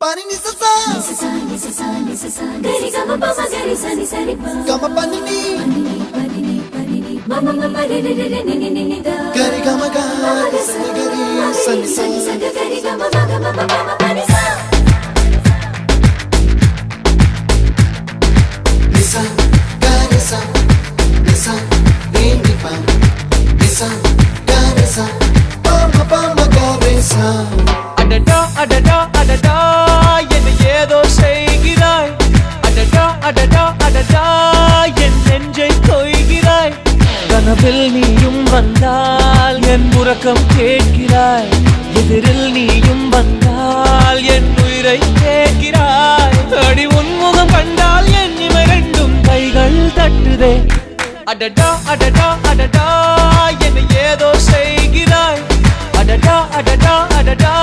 పని గమ పనిని గరి గమ గరి సని సని గమ கனவில் நீயும் வந்தால் என் உறக்கம் கேட்கிறாய். எதிரில் நீயும் வந்தால் என் உயிரை கேட்கிறாய். அடி உன்முகம் கண்டால் என் இமை ரெண்டும் கைகள் தட்டுதே. அடடா அடடா அடடா என்னை ஏதோ செய்கிறாய். அடடா அடடா அடடா.